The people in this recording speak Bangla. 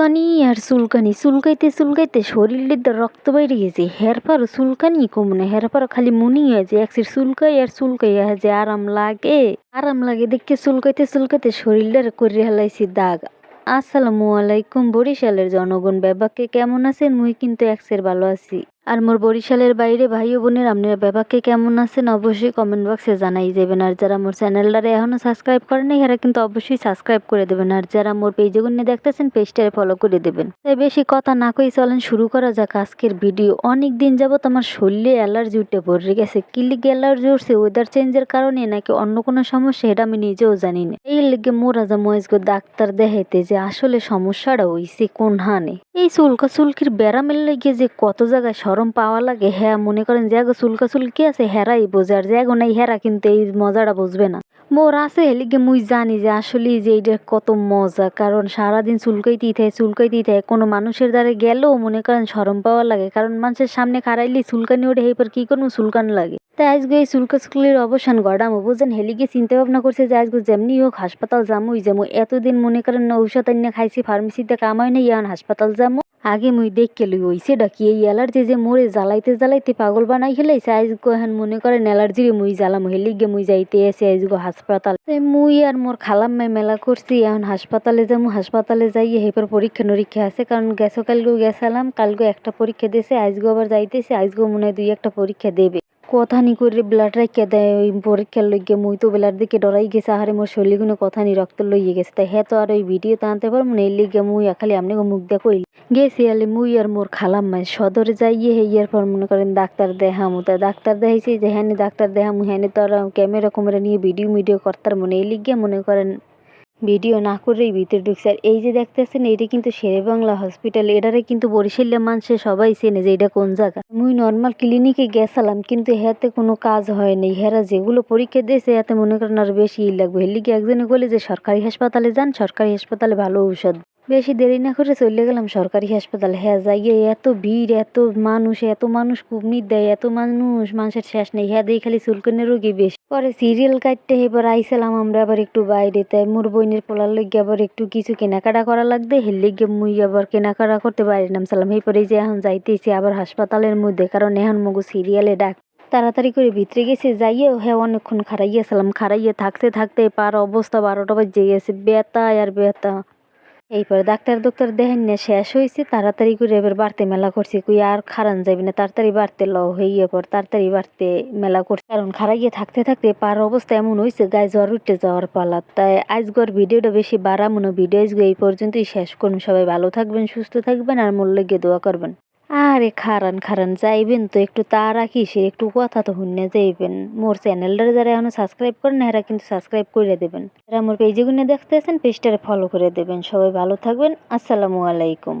চুলকানি আর চুলকানি, চুলকাইতে চুলকাইতে শরীরের রক্ত বাইরে গেছে। হেরপারও চুলকানি হের ফার খালি মনি যে একসির চুলকাই আর চুলকাই যে আরাম লাগে। আরাম লাগে দেখে চুলকাইতে চুলকাইতে শরীরটার করে হেলাইছি দাগ। আসসালামু আলাইকুম বরিশালের জনগণ ব্যাপাকে কেমন আছেন? মুই কিন্তু একসের ভালো আছি। আর মোর বরিশালের বাইরে ভাই ও বোনের আপনারা বেবাকে কেমন আছেন অবশ্যই কমেন্ট বক্সে জানাই যাবেন আর যারা মোর চ্যানেলটারে এখনও সাবস্ক্রাইব করেন এরা কিন্তু অবশ্যই সাবস্ক্রাইব করে দেবেন। আর যারা মোর পেজে গুনে দেখতেছেন পেজটারে ফলো করে দেবেন। তাই বেশি কথা না কই চলেন শুরু করা যাক আজকের ভিডিও অনেক দিন যাবত আমার শরীরে অ্যালার্জি উঠে পড়ে গেছে। কি লিগে অ্যালার্জি উঠছে? ওয়েদার চেঞ্জের কারণে নাকি অন্য কোনো সমস্যা এটা আমি নিজেও জানি না। এই লিগে মোরা যা মহেশগো ডাক্তার দেখাইতে যে আসলে সমস্যাটা হইছে কোন হানে এই চুলকা চুলকির ব্যারামের লেগে যে কত জায়গায় সরম পাওয়া লাগে হ্যাঁ মনে করেন যে আগে চুলকা চুলকি আছে? হেরাই বোঝে, আর আগে নাই হেরা কিন্তু এই মজাটা বুঝবে না। মোর আছে হেলিগে মুই জানি যে আসলে যে এইটা কত মজা, কারণ সারাদিন চুলকাইতেই থাকে চুলকাইতেই থাকে কোনো মানুষের দ্বারা গেলেও মনে করেন সরম পাওয়া লাগে, কারণ মানুষের সামনে খারাইলে চুলকানি ওঠে এইবার কি করব, চুলকান লাগে। তাই আজকে এই চুলকা চুলকির অবসান গড়ামো বুঝেন হেলিগে চিন্তা ভাবনা করছে যে আজকে যেমনি হোক হাসপাতাল যামুই যামু এতদিন মনে করেন ঔষধ আনিয়ে খাইছি ফার্মেসিতে কামাই নাই ইয়ান হাসপাতাল যামু। আগে মুই দেখকে লই হইছে ডাকি, এই অ্যালার্জি যে মোরে জ্বালাইতে জ্বালাইতে পাগল বানাই খেলাইছে আজগো এখন মনে করেন অ্যালার্জি রে মুই জ্বালাম হেলি গে মুই যাইতে এসে আজগো হাসপাতাল। মুই আর মোর খালাম মাই মেলা করছি, এখন হাসপাতালে যাব হাসপাতালে যাইয়ে হেপার পরীক্ষা নিরীক্ষা আছে, কারণ গেছো কালকেও গেছিলাম কালকে একটা পরীক্ষা দিয়েছে আজগো আবার যাইতেছে আজগো মনে হয় দুই একটা পরীক্ষা দেবে। কথা নি করে ব্লাড রাখিয়া দেয়, ওই পরীক্ষার লইগে মুই তো ব্লাড দিকে ডরাই গেছে, আহারে মোর শরীরগুলো কথা নি রক্ত লইয়ে গেছে। তাই হ্যাঁ তো আর ওই ভিডিও তো আনতে পারব না এই লিগে মুই খালি আপনি মুখ দিয়ে কইল। গেছি আলে মুই আর মোর খালাম মাই, সদরে যাইয়ে হেয়ার পর মনে করেন ডাক্তার দেখামু। তা ডাক্তার দেখাইছি যে হ্যাঁ ডাক্তার দেখামু হ্যাঁ তো আর ক্যামেরা কুমেরা নিয়ে ভিডিও মিডিও করতার মনে এই লিগে মনে করেন ভিডিও না করেই ভিতরে ঢুকছে। আর এই যে দেখতেছেন এটা কিন্তু শেরে বাংলা হসপিটাল এটারে কিন্তু বরিশালের মানুষের সবাই চেনে যে এটা কোন জায়গা। মুই নর্মাল ক্লিনিকে গেছিলাম, কিন্তু হ্যাঁতে কোনো কাজ হয় নাই হেরা যেগুলো পরীক্ষা দিয়েছে এতে মনে করেন আর বেশি ই লাগবে। হেলিকে একজনে বলে যে, সরকারি হাসপাতালে যান, সরকারি হাসপাতালে ভালো ঔষধ বেশি দেরি না করে চলে গেলাম সরকারি হাসপাতাল। হ্যাঁ যাইয়ে এত ভিড়, এত মানুষ এত মানুষ কুবনির দেয়, এত মানুষ মানুষের শেষ নেই হ্যাঁ দেই খালি চুলকানের রোগী বেশি। পরে সিরিয়াল কাটতে এবার আইসালাম আমরা আবার একটু বাইরে। তাই মোর বইনের পোলার লইগে আবার একটু কিছু কেনাকাটা করা লাগবে। হের লিগে মুই আবার কেনাকাটা করতে বাইরে নামছিলাম। এরপরে যে এখন যাইতেছি আবার হাসপাতালের মধ্যে, কারণ এখন মগু সিরিয়ালে ডাক। তাড়াতাড়ি করে ভিতরে গেছে, যাইয়ে হ্যাঁ অনেকক্ষণ খারাইয়াছিলাম খারাইয়ে থাকতে থাকতে পার অবস্থা বারোটা বাজে গেছে। বেতা আর বেতা এইপরে ডাক্তার ডক্টর দেখেন না, শেষ হয়েছে, তাড়াতাড়ি করে এবার বাড়তে মেলা করছে, কই আর খারান যাবি না, তাড়াতাড়ি বাড়তে ল হইয়ে পর তাড়াতাড়ি বাড়তে মেলা করছে। কারণ খারা গিয়ে থাকতে থাকতে পার অবস্থা এমন হয়েছে গায়ে জ্বর উঠতে যাওয়ার পালা। তাই আজগর ভিডিওটা বেশি বাড়া মনে ভিডিও আজকে এই পর্যন্তই শেষ করুন সবাই ভালো থাকবেন, সুস্থ থাকবেন, আর মোর লেগে দোয়া করবেন। আরে খারান খারান, যাইবেন তো, একটু তা রাখি সে একটু কথা তো শুনে যাইবেন। মোর চ্যানেলটা যারা এখন সাবস্ক্রাইব করেন না, এরা কিন্তু সাবস্ক্রাইব করে দেবেন। যারা মোর পেজে গুনে দেখতেছেন পেজটারে ফলো করে দেবেন। সবাই ভালো থাকবেন, আসসালামু আলাইকুম।